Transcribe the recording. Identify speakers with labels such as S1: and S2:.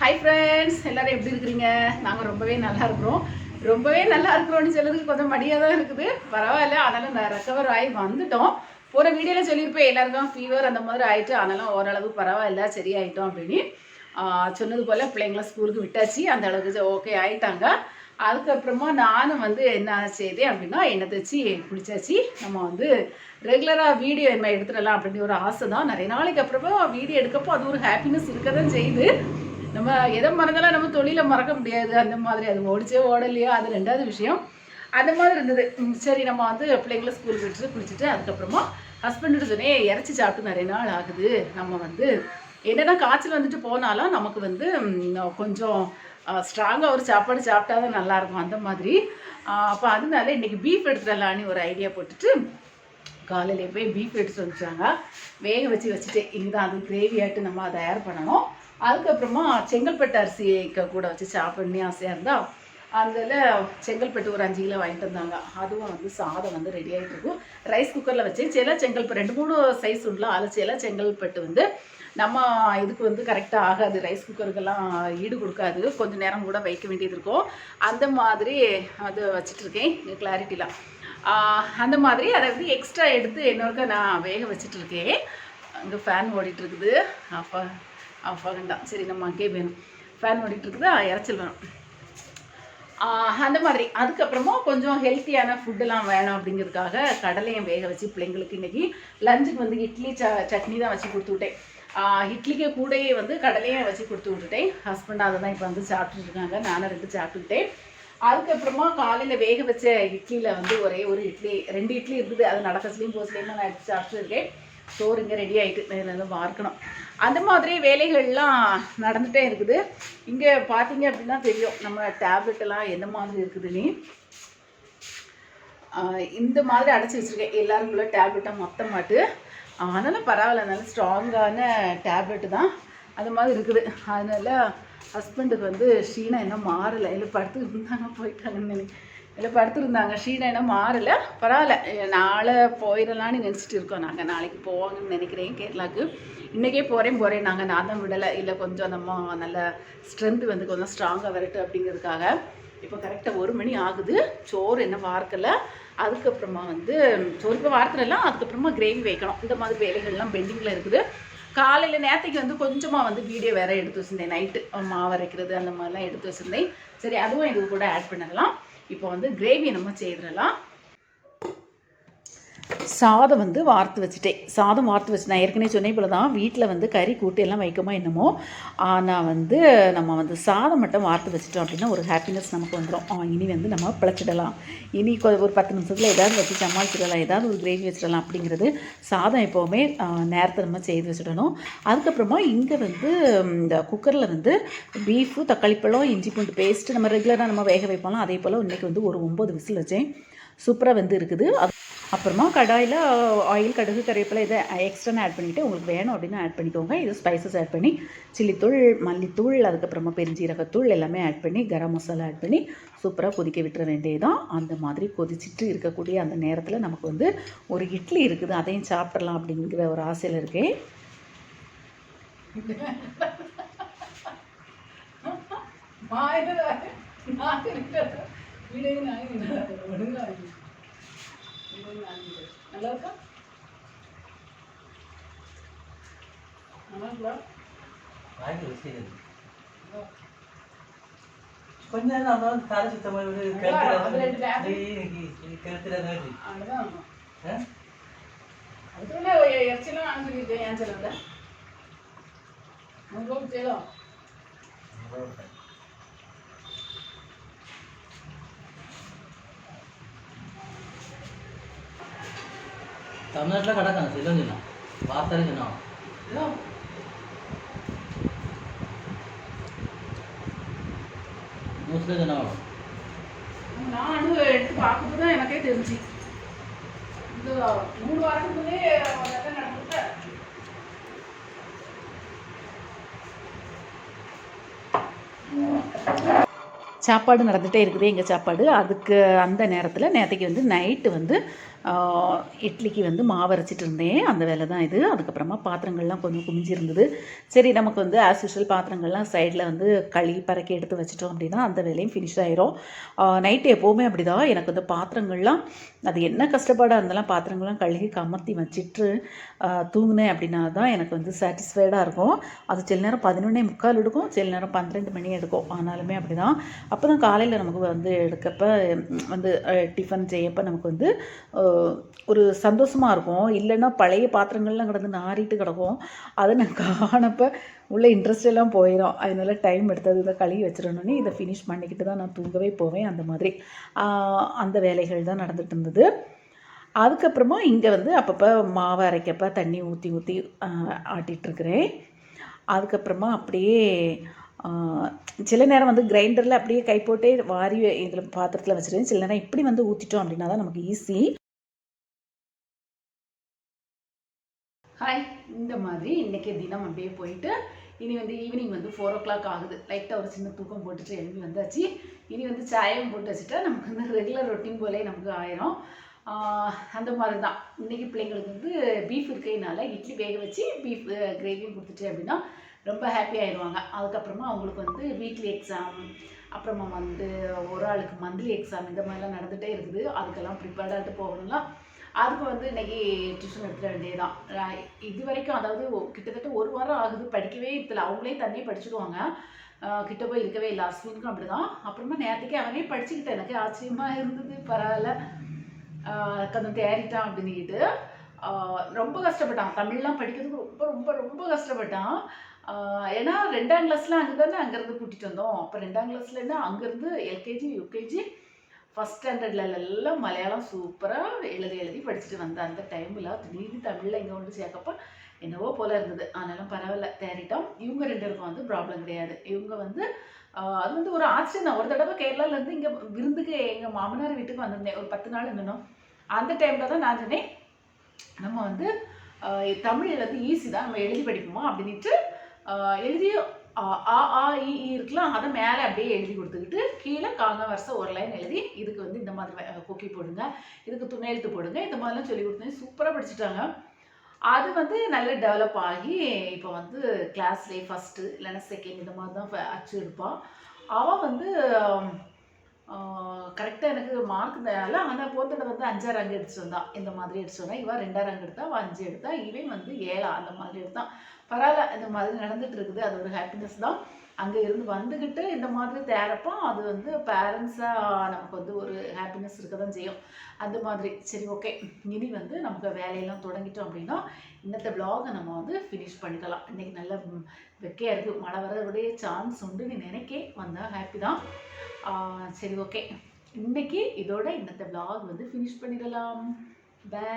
S1: Hi friends எல்லோரும் எப்படி இருக்கிறீங்க? நாங்கள் ரொம்பவே நல்லா இருக்கிறோம். ரொம்பவே நல்லா இருக்கிறோம்னு சொல்லுறதுக்கு கொஞ்சம் மடியாக தான் இருக்குது. பரவாயில்ல அதனால் நான் ரெக்கவர் ஆகி வந்துட்டோம். போகிற வீடியோவில் சொல்லியிருப்பேன் எல்லாருக்கும் ஃபீவர் அந்த மாதிரி ஆகிட்டு ஆனாலும் ஓரளவு பரவாயில்ல சரியாயிட்டோம் அப்படின்னு. சொன்னது போல் பிள்ளைங்கள ஸ்கூலுக்கு விட்டாச்சு. அந்த அளவுக்கு ஓகே ஆயிட்டாங்க. அதுக்கப்புறமா நானும் வந்து என்ன செய்தேன் அப்படின்னா எண்ணெய் தேய்ச்சி குளிச்சாச்சு நம்ம வந்து ரெகுலராக வீடியோ என்ன எடுத்துடலாம் அப்படின்னு ஒரு ஆசை தான். நிறைய நாளைக்கு அப்புறமா வீடியோ எடுக்கப்போ அது ஒரு ஹாப்பினஸ் இருக்க தான் செய்யுது. நம்ம எதை மறந்தாலும் நம்ம தொழிலை மறக்க முடியாது. அந்த மாதிரி அது ஓடிச்சே ஓடலையோ? அது ரெண்டாவது விஷயம். அந்த மாதிரி இருந்தது. சரி நம்ம வந்து பிள்ளைங்கள ஸ்கூலுக்கு விட்டுட்டு குளிச்சுட்டு அதுக்கப்புறமா ஹஸ்பண்டோட சொன்னே இறச்சி சாப்பிட்டு நிறைய நாள் ஆகுது. நம்ம வந்து என்னதான் காய்ச்சல் வந்துட்டு போனாலும் நமக்கு வந்து கொஞ்சம் ஸ்ட்ராங்காக ஒரு சாப்பாடு சாப்பிட்டா தான் நல்லாயிருக்கும் அந்த மாதிரி. அப்போ அதனால இன்றைக்கி பீஃப் எடுத்துடலான்னு ஒரு ஐடியா போட்டுட்டு காலையிலே போய் பீஃப் எடுத்துட்டு வந்துட்டாங்க. வேக வச்சு வச்சுட்டேன் இனிதான் அது கிரேவி ஆகிட்டு நம்ம தயார் பண்ணணும். அதுக்கப்புறமா செங்கல்பட்டு அரிசியை கூட வச்சு சாப்பிட்ணுன்னு ஆசையாக இருந்தால் அதில் செங்கல்பட்டு ஒரு அஞ்சு கிலோ வாங்கிட்டு வந்தாங்க. அதுவும் வந்து சாதம் வந்து ரெடி ஆகிட்டு இருக்கும் ரைஸ் குக்கரில் வச்சு சில செங்கல்பட்டு ரெண்டு மூணு சைஸ் உள்ள அதில் சில செங்கல்பட்டு வந்து நம்ம இதுக்கு வந்து கரெக்டாக ஆகாது. ரைஸ் குக்கருக்கெல்லாம் ஈடு கொடுக்காது. கொஞ்சம் நேரம் கூட வைக்க வேண்டியது இருக்கும். அந்த மாதிரி அது வச்சிட்ருக்கேன் கிளாரிட்டிலாம் அந்த மாதிரி அதை வந்து எக்ஸ்ட்ரா எடுத்து இன்னொருக்க நான் வேக வச்சிட்ருக்கேன் அங்கே ஃபேன் ஓடிட்டுருக்குது இருக்குது. ஆஃப் ஆஃப் ஆகண்டாம் சரி நம்ம அங்கேயே வேணும். ஃபேன் ஓடிட்டுருக்குது? இறைச்சல் வேணும். அந்த மாதிரி. அதுக்கப்புறமா கொஞ்சம் ஹெல்த்தியான ஃபுட்டெல்லாம் வேணும் அப்படிங்கிறதுக்காக கடலையும் வேக வச்சு பிள்ளைங்களுக்கு இன்னைக்கு லஞ்சுக்கு வந்து இட்லி ச சட்னி தான் வச்சு கொடுத்து விட்டேன். இட்லிக்கு கூடயே வந்து கடலையும் வச்சு கொடுத்து விட்டுட்டேன். ஹஸ்பண்ட் அதை தான் இப்போ வந்து சாப்பிட்டுருக்காங்க நானும் ரெண்டு சாப்பிட்டுக்கிட்டேன். அதுக்கப்புறமா காலையில் வேக வச்ச இட்லியில் வந்து ஒரே ஒரு இட்லி ரெண்டு இட்லி இருக்குது. அது நடக்கச்சுலையும் போச்சுலையும் நான் எடுத்து சாப்பிட்டு இருக்கேன். சோறு இங்கே ரெடி ஆகிட்டு இதில் வார்க்கணும். அந்த மாதிரி வேலைகள்லாம் நடந்துகிட்டே இருக்குது. இங்கே பார்த்தீங்க அப்படின்னா தெரியும் நம்ம டேப்லெட்டெல்லாம் எந்த மாதிரி இருக்குதுன்னு இந்த மாதிரி அடைச்சி வச்சுருக்கேன். எல்லாருக்குள்ள டேப்லெட்டை மொத்தமாட்டு ஆனாலும் பரவாயில்ல நல்ல ஸ்ட்ராங்கான டேப்லெட்டு தான். அது மாதிரி இருக்குது. அதனால ஹஸ்பண்டுக்கு வந்து ஷீனா இன்னும் மாறலை. இல்லை படுத்து இருந்தாங்க போயிட்டாங்கன்னு நினைக்கிறேன். இல்லை படுத்துருந்தாங்க. ஷீனா இன்னும் மாறலை. பரவாயில்ல. நாளை போயிடலான்னு நினச்சிட்டு இருக்கோம். நாங்கள் நாளைக்கு போவாங்கன்னு நினைக்கிறேன் கேரளாவுக்கு இன்றைக்கே போகிறேன் போகிறேன் நாங்கள் நான் தான் விடலை. இல்லை கொஞ்சம் நம்ம நல்ல ஸ்ட்ரென்த் வந்து கொஞ்சம் ஸ்ட்ராங்காக வரட்டும் அப்படிங்கிறதுக்காக. இப்போ கரெக்டாக ஒரு மணி ஆகுது. சோறு என்ன வார்க்கலை. அதுக்கப்புறமா வந்து சோறு இப்போ வார்த்தலாம் அதுக்கப்புறமா கிரேவி வைக்கணும். இந்த மாதிரி வேலைகள்லாம் பெண்டிங்கில் இருக்குது. காலையில் நேற்றுக்கு வந்து கொஞ்சமாக வந்து வீடியோ வேறு எடுத்து வச்சுருந்தேன். நைட்டு மாவு அரைக்கிறது அந்த மாதிரிலாம் எடுத்து வச்சுருந்தேன். சரி அதுவும் இது கூட ஆட் பண்ணிடலாம். இப்போ வந்து கிரேவி நம்ம செய்திடலாம். சாதம் வந்து வார்த்து வச்சுட்டேன். சாதம் வார்த்து வச்சு நான் ஏற்கனவே சொன்னே போல தான் வீட்டில் வந்து கறி கூட்டு எல்லாம் வைக்கமா என்னமோ ஆனால் வந்து நம்ம வந்து சாதம் மட்டும் வார்த்து வச்சுட்டோம் அப்படின்னா ஒரு ஹாப்பினஸ் நமக்கு வந்துடும் இனி வந்து நம்ம பிழைச்சிடலாம். இனி ஒரு பத்து நிமிஷத்தில் ஏதாவது வச்சு சமாளிச்சிடலாம் ஏதாவது ஒரு கிரேவி வச்சிடலாம் அப்படிங்கிறது சாதம் எப்போவுமே நேரத்தை நம்ம செய்து வச்சிடணும். அதுக்கப்புறமா இங்கே வந்து இந்த குக்கரில் வந்து பீஃபு தக்காளி பழம் இஞ்சி பூண்டு பேஸ்ட்டு நம்ம ரெகுலராக நம்ம வேக வைப்போம்லாம் அதே போல் இன்றைக்கி வந்து ஒரு ஒம்பது விசில் வச்சேன். சூப்பராக வந்து இருக்குது அப்புறமா கடாயில் ஆயில் கடுகு கறிவேப்பிலை இதை எக்ஸ்ட்ரா ஆட் பண்ணிவிட்டு உங்களுக்கு வேணும் அப்படின்னு ஆட் பண்ணிக்கோங்க. இது ஸ்பைசஸ் ஆட் பண்ணி சில்லித்தூள் மல்லித்தூள் அதுக்கப்புறமா பெருஞ்சீரகத்தூள் எல்லாமே ஆட் பண்ணி கரம் மசாலா ஆட் பண்ணி சூப்பராக கொதிக்க விட்டுற வேண்டியதுதான். அந்த மாதிரி கொதிச்சிட்டு இருக்கக்கூடிய அந்த நேரத்தில் நமக்கு வந்து ஒரு இட்லி இருக்குது. அதையும் சாப்பிட்றலாம் அப்படிங்கிற ஒரு ஆசையில் இருக்கேன். நல்லா இருக்கா நல்லா இருக்கா
S2: வாங்கி வச்சுக்கிறது கொஞ்ச நேரம் நம்ம வந்து தலை சுத்தம் பண்ணி விடு,
S1: அது ரெண்டு lab.
S2: கழுத்துல இது- இது கழுத்துல நோண்டி.
S1: அதுதான்
S2: ஆ?
S1: அதுக்குள்ள எரிச்சலாம் நான் சொல்லியிருக்கேன் ஏன் சொல்லுங்க உங்களுக்கு செய்யலாம்
S2: தமிழ்நாட்டுல கிடக்காங்க செல்லம் சொன்னான் வார்த்தை சொன்னான் நியூஸ்ல சொன்னான்
S1: நானும் எடுத்து பார்க்கும்போது தான் எனக்கே தெரிஞ்சு. இந்த மூணு வாரத்துக்குள்ளே நடந்துட்டு சாப்பாடு நடந்துகிட்டே இருக்குது எங்கள் சாப்பாடு. அதுக்கு அந்த நேரத்தில் நேற்றுக்கு வந்து நைட்டு வந்து இட்லிக்கு வந்து மாவு அரைச்சிட்டு இருந்தேன். அந்த வேலை தான் இது. அதுக்கப்புறமா பாத்திரங்கள்லாம் கொஞ்சம் குமிஞ்சிருந்தது. சரி நமக்கு வந்து ஆஸ் யூஷுவல் பாத்திரங்கள்லாம் சைடில் வந்து களி பறக்கி எடுத்து வச்சிட்டோம் அப்படின்னா அந்த வேலையும் ஃபினிஷ் ஆயிரும். நைட்டு எப்போவுமே அப்படி தான் எனக்கு வந்து பாத்திரங்கள்லாம் அது என்ன கஷ்டப்பாடாக இருந்தாலும் பாத்திரங்கள்லாம் கழுவி கமத்தி வச்சிட்டு தூங்கினேன் அப்படின்னா தான் எனக்கு வந்து சாட்டிஸ்ஃபைடாக இருக்கும். அது சில நேரம் பதினொன்னே முக்கால் எடுக்கும் சில நேரம் பன்னிரெண்டு மணி எடுக்கும். ஆனாலுமே அப்படி தான் அப்போ தான் காலையில் நமக்கு வந்து எடுக்கப்ப வந்து டிஃபன் செய்யப்போ நமக்கு வந்து ஒரு சந்தோஷமாக இருக்கும். இல்லைன்னா பழைய பாத்திரங்கள்லாம் கிடந்து நாறிட்டு கிடக்கும். அதை நான் காணப்போ உள்ள இன்ட்ரெஸ்ட் எல்லாம் போயிடும் அதனால டைம் எடுத்தது இதை கழுவி வச்சிடணுன்னு இதை ஃபினிஷ் பண்ணிக்கிட்டு தான் நான் தூங்கவே போவேன். அந்த மாதிரி. அந்த வேலைகள் தான் நடந்துகிட்டு இருந்தது. அதுக்கப்புறமா இங்கே வந்து அப்பப்போ மாவு அரைக்கப்ப தண்ணி ஊற்றி ஊற்றி ஆட்டிகிட்ருக்கிறேன் அதுக்கப்புறமா அப்படியே சில நேரம் வந்து கிரைண்டரில் அப்படியே கை போட்டே வாரி இதில் பாத்திரத்தில் வச்சுருவேன். சில நேரம் இப்படி வந்து ஊற்றிட்டோம் அப்படின்னா தான் நமக்கு ஈஸி ஹாய் இந்த மாதிரி இன்றைக்கி தினம் அப்படியே போயிட்டு இனி வந்து ஈவினிங் வந்து ஃபோர் ஓ கிளாக் ஆகுது லைட்டாக ஒரு சின்ன தூக்கம் போட்டுட்டு எழுப்பி வந்தாச்சு. இனி வந்து சாயம் போட்டு வச்சுட்டா நமக்கு வந்து ரெகுலர் ரொட்டீன் போலே நமக்கு ஆயிரும். அந்த மாதிரி தான் இன்றைக்கி பிள்ளைங்களுக்கு வந்து பீஃப் இருக்கிறதுனால இட்லி வேக வச்சு பீஃப் கிரேவியும் கொடுத்துட்டு அப்படின்னா ரொம்ப ஹாப்பி ஆயிடுவாங்க. அதுக்கப்புறமா அவங்களுக்கு வந்து வீக்லி எக்ஸாம் அப்புறமா வந்து ஒரு ஆளுக்கு மந்த்லி எக்ஸாம் இந்த மாதிரிலாம் நடந்துகிட்டே இருக்குது. அதுக்கெல்லாம் ப்ரிப்பேர்டாகிட்டு போகணும்லாம் அதுக்கு வந்து இன்னைக்கு டியூஷன் எடுத்துட வேண்டியதுதான். தான் இது வரைக்கும் அதாவது கிட்டத்தட்ட ஒரு வாரம் ஆகுது படிக்கவே இதில் அவங்களே தனியே படிச்சுடுவாங்க கிட்ட போய் இருக்கவே இல்லை அஸ்வினுக்கும் அப்படிதான். அப்புறமா நேரத்துக்கே அவனே படிச்சுக்கிட்டேன் எனக்கு ஆச்சரியமாக இருந்தது பரவாயில்ல. கொஞ்சம் தேறிட்டான் அப்படின்னுக்கிட்டு ரொம்ப கஷ்டப்பட்டான். தமிழ்லாம் படிக்கிறதுக்கு ரொம்ப ரொம்ப ரொம்ப கஷ்டப்பட்டான். ஏன்னா ரெண்டாம் கிளாஸ்லாம் அங்கே தானே அங்கேருந்து கூட்டிகிட்டு வந்தோம். அப்போ ரெண்டாம் கிளாஸ்லேருந்து அங்கேருந்து எல்கேஜி யூகேஜி ஃபஸ்ட் ஸ்டாண்டர்ட்லெல்லாம் மலையாளம் சூப்பராக எழுதி எழுதி படிச்சுட்டு வந்தேன் அந்த டைமில் திடீர்னு தமிழில் இங்கே கொண்டு சேர்க்கப்போ என்னவோ போல் இருந்தது. ஆனாலும் பரவாயில்ல தேறிட்டோம். இவங்க ரெண்டு பேருக்கும் வந்து ப்ராப்ளம் கிடையாது. இவங்க வந்து அது வந்து ஒரு ஆச்சரியம் தான். ஒரு தடவை கேரளாலேருந்து இங்கே விருந்துக்கு எங்கள் மாமனார் வீட்டுக்கு வந்திருந்தேன். ஒரு பத்து நாள் இருந்தோம். அந்த டைமில் தான் நான் சொன்னேன் நம்ம வந்து தமிழ் வந்து ஈஸி தான். நம்ம எழுதி படிப்போமா? அப்படின்ட்டு எழுதியும் ஆ ஆ, ஆ இ இருக்கலாம். அதை மேலே அப்படியே எழுதி கொடுத்துக்கிட்டு கீழே காங்க வருஷம் ஒரு லைன் எழுதி இதுக்கு வந்து இந்த மாதிரி கொக்கி போடுங்க. இதுக்கு துணை எழுத்து போடுங்க. இந்த மாதிரிலாம் சொல்லி கொடுத்தேன். சூப்பராக படிச்சுட்டாங்க. அது வந்து நல்ல டெவலப் ஆகி இப்போ வந்து கிளாஸ்லேயே ஃபஸ்ட்டு இல்லைன்னா செகண்ட் இந்த மாதிரி தான் ஃப- அச்சு எடுப்பாள் அவள் வந்து கரெக்டாக எனக்கு மார்க் தரல ஆனால் போத்தடை வந்து அஞ்சாறு ரங்கு எடுத்துட்டு வந்தான் இந்த மாதிரி எடுத்துட்டு வந்தான் இவன் ரெண்டாம் ரங்கு எடுத்தா அவள் அஞ்சு எடுத்தா இவன் வந்து ஏழா அந்த மாதிரி எடுத்தான் பரவாயில்ல இந்த மாதிரி நடந்துட்டு இருக்குது. அது ஒரு ஹாப்பினஸ் தான். அங்கே இருந்து வந்துக்கிட்டு இந்த மாதிரி தேரப்போ அது வந்து பேரண்ட்ஸாக நமக்கு வந்து ஒரு ஹாப்பினஸ் இருக்க தான் செய்யும். அந்த மாதிரி. சரி ஓகே இனி வந்து நமக்கு வேலையெல்லாம் தொடங்கிட்டோம் அப்படின்னா இன்னத்த vlog-அ நம்ம வந்து ஃபினிஷ் பண்ணிக்கலாம். இன்றைக்கி நல்ல வெக்கையாக இருக்குது மழை வரக்கூடிய சான்ஸ் உண்டு நீ நினைக்கே வந்தால் ஹாப்பி தான். சரி ஓகே இன்னைக்கு இதோட இன்னத்த vlog வந்து ஃபினிஷ் பண்ணிடலாம். பை